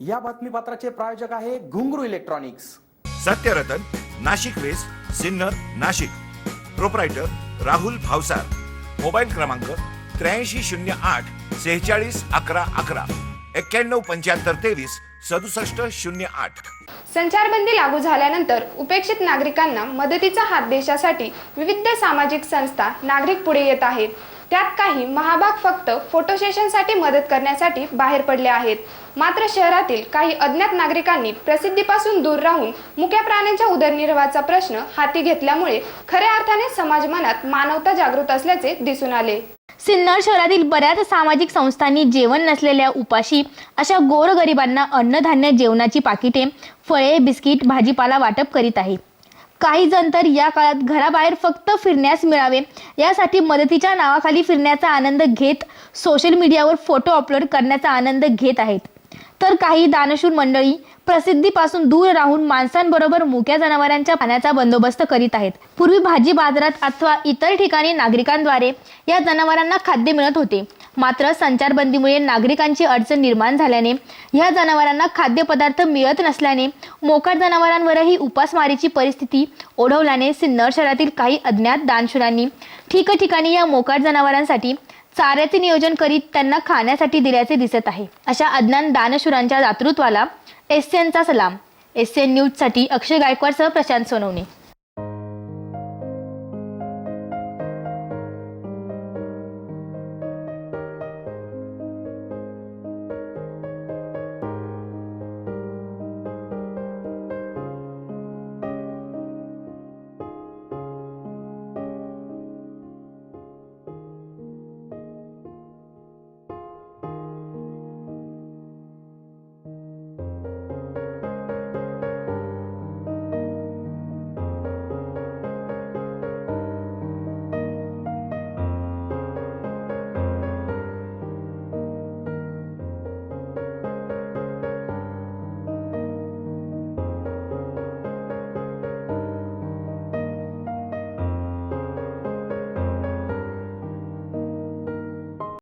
या बातमीपत्राचे प्रायोजक आहे Ghungroo electronics. Satyaratan Nashik west Sinnar Nashik. Proprietor Rahul Bhavsar. Mobile क्रमांक त्र्याऐंशी शून्य आठ सेहेचाळीस अकरा अकरा. एक्क्याण्णव पंच्याहत्तर तेवीस सदुसष्ट शून्य आठ. संचारबंदी लागू झाल्यानंतर उपेक्षित नागरिकांना मदतीचा हात देशासाठी विविध सामाजिक संस्था नागरिक पुढे येत आहेत. त्यात काही महाभाग फक्त फोटो सेशनसाठी मदत करण्यासाठी बाहेर पडले आहेत. मात्र शहरातील काही अज्ञात नागरिकांनी प्रसिद्धीपासून दूर राहून मुक्या प्राण्यांच्या उदरनिर्वाहाचा प्रश्न हाती घेतल्यामुळे खऱ्या अर्थाने समाज मनात मानवता जागृत असल्याचे दिसून आले. सिन्नर शहरातील बऱ्याच सामाजिक संस्थांनी जेवण नसलेल्या उपाशी अशा गोरगरिबांना अन्नधान्य जेवणाची पाकिटे फळे बिस्किट भाजीपाला वाटप करीत आहे काही जण तर या काळात घराबाहेर फक्त फिरण्यास मिळावे. यासाठी मदतीच्या नावाखाली फिरण्याचा आनंद घेत सोशल मीडियावर फोटो अपलोड करण्याचा आनंद घेत आहेत. तर काही दानशूर मंडळी प्रसिद्धीपासून दूर राहून माणसांबरोबर मुक्या जनावरांच्या पाण्याचा बंदोबस्त करीत आहेत. पूर्वी भाजी बाजारात अथवा इतर ठिकाणी नागरिकांद्वारे या जनावरांना खाद्य मिळत होते. मात्र संचारबंदीमुळे नागरिकांची अडचण निर्माण झाल्याने या जनावरांना खाद्यपदार्थ मिळत नसल्याने मोकाट जनावरांवरही उपासमारीची परिस्थिती ओढवल्याने सिन्नर शहरातील काही अज्ञात दानशुरांनी ठिकठिकाणी या मोकाट जनावरांसाठी चाऱ्याचे नियोजन करीत त्यांना खाण्यासाठी दिल्याचे दिसत आहे. अशा अज्ञान दानशुरांच्या दातृत्वाला एस सलाम. एस एन न्यूजसाठी अक्षय गायकवाडसह प्रशांत सोनवणे.